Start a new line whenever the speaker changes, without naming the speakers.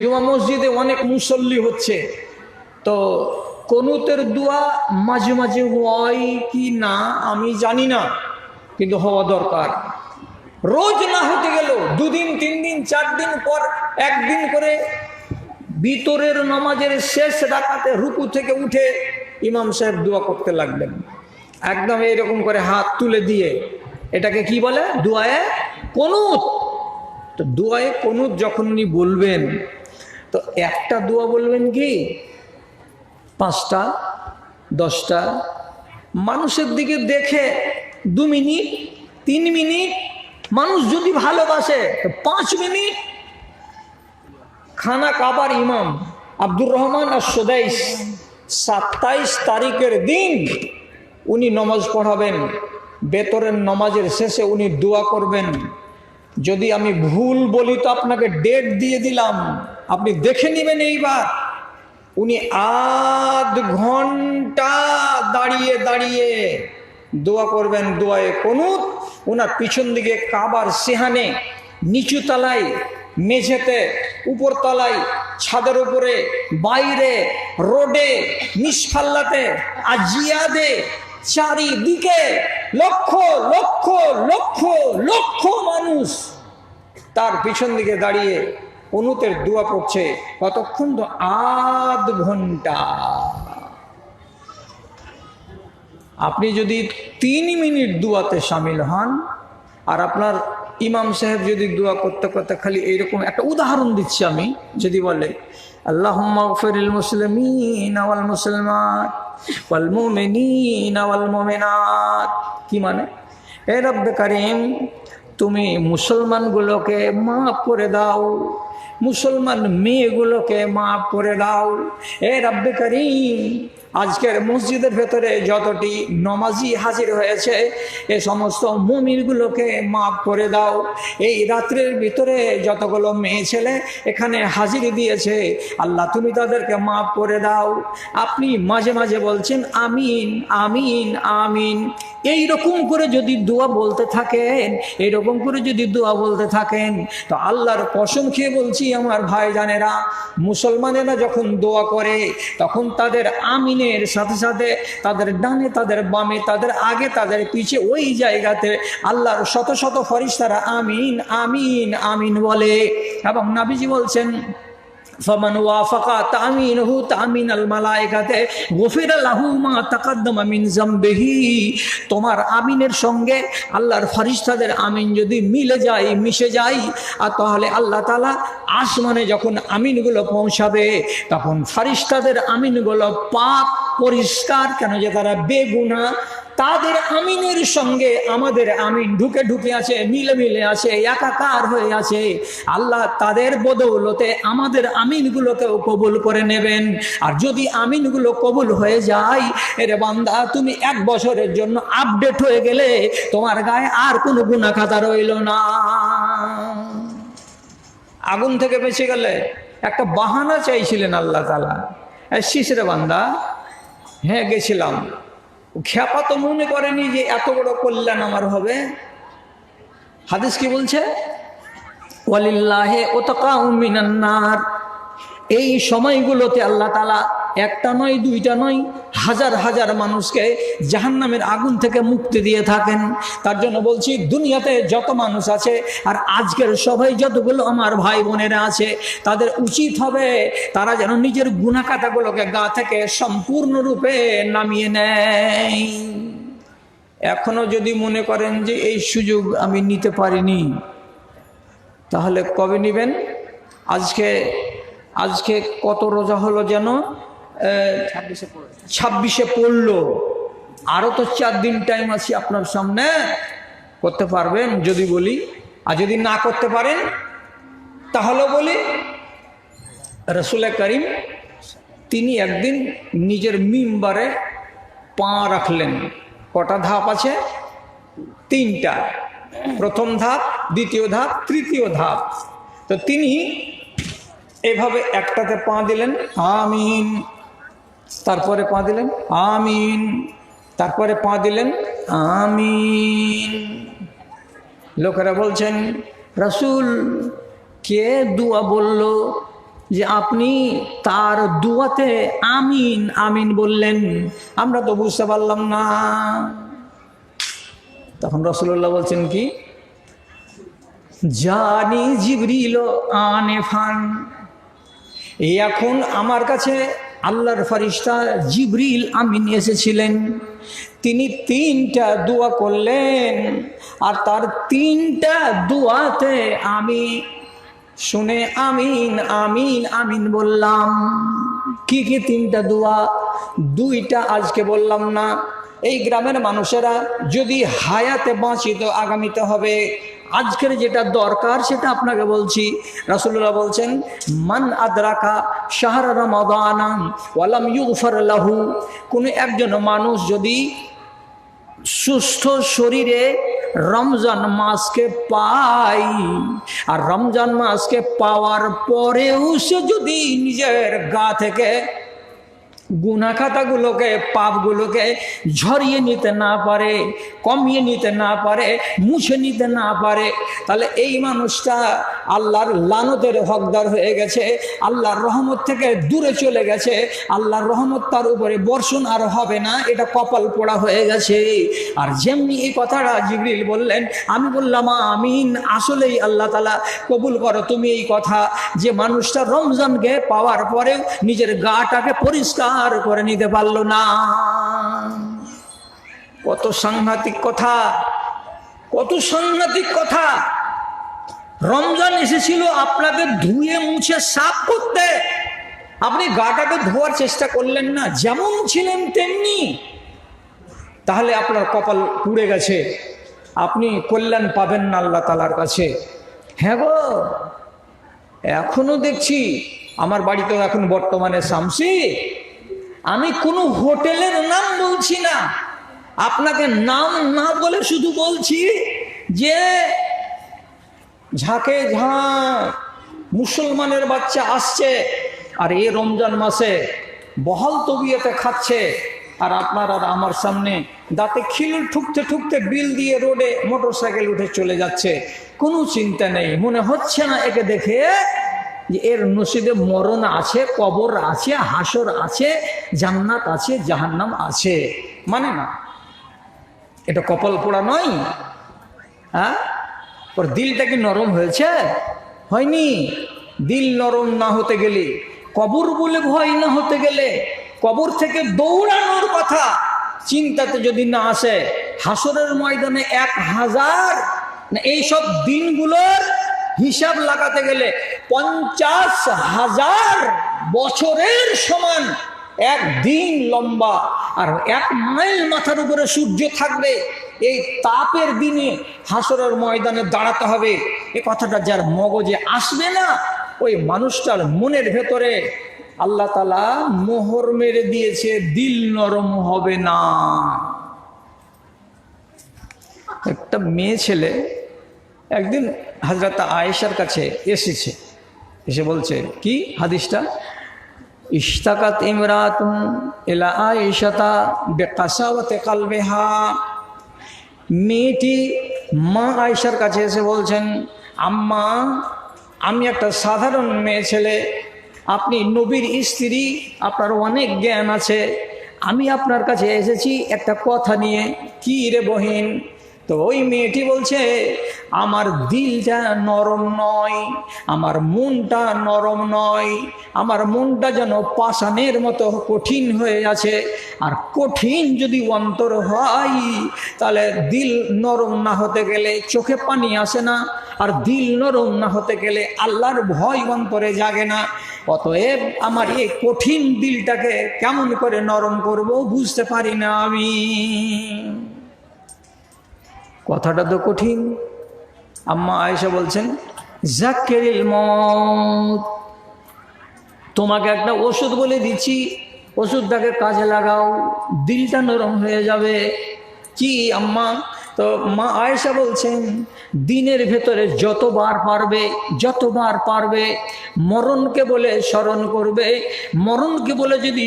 জুমা মসজিদে অনেক মুসল্লি হচ্ছে। তো কনুতের দোয়া মাঝে মাঝে হয় কি না আমি জানি না, কিন্তু হওয়া দরকার। রোজ না হতে গেল দুদিন তিন দিন চার দিন পর একদিন করে ভিতরের নামাজের শেষ রাখাতে রুকু থেকে উঠে ইমাম সাহেব দোয়া করতে লাগলেন। একদম এরকম করে হাত তুলে দিয়ে। এটাকে কি বলে? দোয়ায়ে কনুত। তো দোয়ায়ে কনুত যখন উনি বলবেন তো একটা দোয়া বলবেন কি? পাঁচটা, দশটা। মানুষের দিকে দেখে দু মিনিট, তিন মিনিট, মানুষ যদি ভালোবাসে, তো পাঁচ মিনিট। খানা কাবার ইমাম আব্দুর রহমান আর সোদাইশ সাতাইশ তারিখের দিন উনি নমাজ পড়াবেন, বেতরের নমাজের শেষে উনি দোয়া করবেন। যদি আমি ভুল বলি তো আপনাকে ডেট দিয়ে দিলাম। আপনি দেখে নেবেন এইবার। উনি আধ ঘণ্টা দাঁড়িয়ে দাঁড়িয়ে দোয়া করবেন, দোয়ায় কনুত। ওনার পিছন দিকে কাবার সেহানে, নিচু তলায়, মেঝেতে, উপর তলায়, ছাদের উপরে, বাইরে, রোডে, নিষ্ফাল্লাতে, আজিয়াদে চারিদিকে লক্ষ লক্ষ লক্ষ লক্ষ মানুষ তার পিছন দিকে দাঁড়িয়ে অনুতের দোয়া পড়ছে। কতক্ষণ তো? আধ ঘণ্টা। আপনি যদি তিন মিনিট দুয়াতে সামিল হন আর আপনার ইমাম সাহেব যদি দোয়া করতে করতে খালি এইরকম একটা উদাহরণ দিচ্ছি আমি, যদি বলে আল্লাহ ফরিল মুসলিমিন আওয়াল মুসলমান ওয়াল মুমিনিন ওয়াল মুমিনাত। কি মানে? এ রব্বে করিম, তুমি মুসলমানগুলোকে মাফ করে দাও, মুসলমান মেয়েগুলোকে মাফ করে দাও। এ রব্বে করিম আজকের মসজিদের ভেতরে যতটি নমাজি হাজির হয়েছে, এ সমস্ত মমিরগুলোকে মাফ করে দাও। এই রাত্রের ভিতরে যতগুলো মেয়ে ছেলে এখানে হাজির দিয়েছে, আল্লাহ তুমি তাদেরকে মাফ করে দাও। আপনি মাঝে মাঝে বলছেন, আমিন আমিন আমিন। এই রকম করে যদি দোয়া বলতে থাকেন এইরকম করে যদি দোয়া বলতে থাকেন, তো আল্লাহর কসম খেয়ে বলছি আমার ভাই জানেরা মুসলমানেরা যখন দোয়া করে, তখন তাদের আমিনের সাথে সাথে তাদের ডানে, তাদের বামে, তাদের আগে, তাদের পিছে ওই জায়গাতে আল্লাহর শত শত ফরিস্তারা আমিন আমিন আমিন বলে। এবং নাবিজি বলছেন তামিন মা তোমার আমিনের সঙ্গে আল্লাহর ফরিস্তাদের আমিন যদি মিলে যায়, মিশে যায়, আর তাহলে আল্লাহ তালা আসমানে যখন আমিনগুলো পৌঁছাবে, তখন ফারিস্তাদের আমিনগুলো পাক পরিষ্কার কেন যে তারা বেগুনা? তাদের আমিনের সঙ্গে আমাদের আমিন ঢুকে ঢুকে আছে মিলে মিলে আছে, একাকার হয়ে আছে। আল্লাহ তাদের বদৌলতে আমাদের আমিনগুলোকেও কবুল করে নেবেন। আর যদি আমিনগুলো কবুল হয়ে যায়, এর বান্দা, তুমি এক বছরের জন্য আপডেট হয়ে গেলে তোমার গায়ে আর কোনো গুণা খাতা রইল না। আগুন থেকে বেঁচে গেলে একটা বাহানা চাইছিলেন আল্লাহ তালা শিশরে বান্দা। হ্যাঁ গেছিলাম। খ্যাপা তো মনে করেনি যে এত বড় কল্যাণ আমার হবে। হাদিস কি বলছে? এই সময়গুলোতে আল্লাহ তালা একটা নয়, দুইটা নয় হাজার হাজার মানুষকে জাহান্নামের আগুন থেকে মুক্তি দিয়ে থাকেন। তার জন্য বলছি, দুনিয়াতে যত মানুষ আছে, আর আজকের সবাই যতগুলো আমার ভাই বোনেরা আছে, তাদের উচিত হবে তারা যেন নিজের গুণাকাটাগুলোকে গা থেকে সম্পূর্ণরূপে নামিয়ে নেয়। এখনও যদি মনে করেন যে এই সুযোগ আমি নিতে পারিনি, তাহলে কবে নেবেন? আজকে আজকে কত রোজা হলো যেন ছাব্বিশে পড়ল। আরও তো চার দিন টাইম আছে আপনার সামনে। করতে পারবেন যদি বলি। আর যদি না করতে পারেন তাহলে বলি রসুল করিম তিনি একদিন নিজের মিম্বারে পা রাখলেন। কটা ধাপ আছে? তিনটা। প্রথম ধাপ, দ্বিতীয় ধাপ, তৃতীয় ধাপ। তো তিনি এভাবে একটাতে পা দিলেন, আমিন। তারপরে পা দিলেন, আমিন। তারপরে পা দিলেন, আমিন। লোকেরা বলছেন, রাসূল, কে দুয়া বলল যে আপনি তার দুয়াতে আমিন আমিন বললেন? আমরা তো বুঝতে পারলাম না। তখন রসুল্লাহ বলছেন কি? জানি জিবরিল আনে ফান এখন আমার কাছে আল্লাহর ফারিস্তা জিবরিল আমিন এসেছিলেন। তিনি তিনটা দোয়া করলেন আর তার তিনটা দোয়াতে আমি শুনে আমিন আমিন আমিন বললাম। কি কি তিনটা দোয়া? দুইটা আজকে বললাম না। এই গ্রামের মানুষেরা যদি হায়াতে বাঁচিত, আগামীতে হবে। আজকের যেটা দরকার, সেটা আপনাকে বলছি। রাসুল্লাহ বলছেন, মান আদরাকা শাহর রমাদান ওয়ালাম ইউফর লাহু। কোনো একজন মানুষ যদি সুস্থ শরীরে রমজান মাসকে পাই আর রমজান মাসকে পাওয়ার পরেও সে যদি নিজের গা থেকে গুনা খাতাগুলোকে পাপগুলোকে ঝরিয়ে নিতে না পারে, কমিয়ে নিতে না পারে, মুছে নিতে না পারে। তাহলে এই মানুষটা আল্লাহর লানতের হকদার হয়ে গেছে, আল্লাহর রহমত থেকে দূরে চলে গেছে, আল্লাহর রহমত তার উপরে বর্ষণ আর হবে না, এটা কপাল পোড়া হয়ে গেছে। আর যেমনি এই কথাটা জিবরিল বললেন, আমি বললাম, আমিন, আসলেই আল্লাহ তালা কবুল করো তুমি এই কথা। যে মানুষটা রমজানকে পাওয়ার পরেও নিজের গাটাকে পরিষ্কার করে নিতে পারল না। কত সাংঘাতিক কথা, কত সাংঘাতিক কথা। রমজান এসেছিল আপনাদের ধুয়ে মুছে সাফ করতে। আপনি গাটাকে ধোয়ার চেষ্টা করলেন না, যেমন ছিলেন তেমনি। তাহলে আপনার কপাল পুড়ে গেছে। আপনি কল্যাণ পাবেন না আল্লাহ তালার কাছে। হ্যাঁ গো, এখনও দেখছি, আমার বাড়িতেও এখন বর্তমানে শামসি। আমি কোনো হোটেলের নাম বলছি না। আপনাকে নাম না বলে শুধু বলছি যে ঝাঁকে ঝাঁ মুসলমানের বাচ্চা আসছে আর এ রমজান মাসে বহল তবিয়তে খাচ্ছে আর আপনার আর আমার সামনে দাঁতে খিল ঠুকতে ঠুকতে বিল দিয়ে রোডে মোটর উঠে চলে যাচ্ছে। কোনো চিন্তা নেই, মনে হচ্ছে না একে দেখে যে এর নসিবে মরণ আছে, কবর আছে, হাসর আছে, জান্নাত আছে, জাহান্নাম আছে। মানে না, এটা কপাল পোড়া নয়। হ্যাঁ? ওর দিলটা কি নরম হয়েছে? হয়নি। দিল নরম না হতে গেলে, কবর বলে ভয় না হতে গেলে, কবর থেকে দৌড়ানোর কথা চিন্তাতে যদি না আসে, হাসরের ময়দানে এক হাজার, না, এইসব দিনগুলোর হিসাব লাগাতে গেলে পঞ্চাশ হাজার বছরের সমান এক দিন লম্বা আর এক মাইল মাথার উপরে সূর্য থাকবে। এই তাপের দিনে হাসরের ময়দানে দাঁড়াতে হবে। এ কথাটা যার মগজে আসবে না, ওই মানুষটার মনের ভেতরে আল্লাহ তালা মোহর মেরে দিয়েছে, দিল নরম হবে না। একটা মেয়ে ছেলে একদিন হাজরত আয়েশার কাছে এসেছে। এসে বলছে, কি হাদিসটা? ইশতাকাত ইমরাতুন এলা আয়েশাতা বেকাসাওয়াতে কালবেহা। মেয়েটি মা আয়েশার কাছে এসে বলছেন, আম্মা, আমি একটা সাধারণ মেয়ে ছেলে। আপনি নবীর স্ত্রী, আপনার অনেক জ্ঞান আছে। আমি আপনার কাছে এসেছি একটা কথা নিয়ে। কি রে বহিন? তো ওই মেয়েটি বলছে, আমার দিলটা নরম নয়, আমার মনটা নরম নয়, আমার মনটা যেন পাষাণের মতো কঠিন হয়ে আছে। আর কঠিন যদি অন্তর হয়, তাহলে দিল নরম না হতে গেলে চোখে পানি আসে না, আর দিল নরম না হতে গেলে আল্লাহর ভয় অন্তরে জাগে না। অতএব আমার এই কঠিন দিলটাকে কেমন করে নরম করব বুঝতে পারি না আমি। কথাটা তো কঠিন। আম্মা আয়েশা বলছেন, জাকেরিল তোমাকে একটা ওষুধ বলে দিচ্ছি। ওষুধটাকে কাজে লাগাও, দিলটা নরম হয়ে যাবে। কি আম্মা? তো মা আয়েশা বলছেন, দিনের ভেতরে যতবার পারবে যতবার পারবে, মরণকে বলে স্মরণ করবে। মরণকে বলে যদি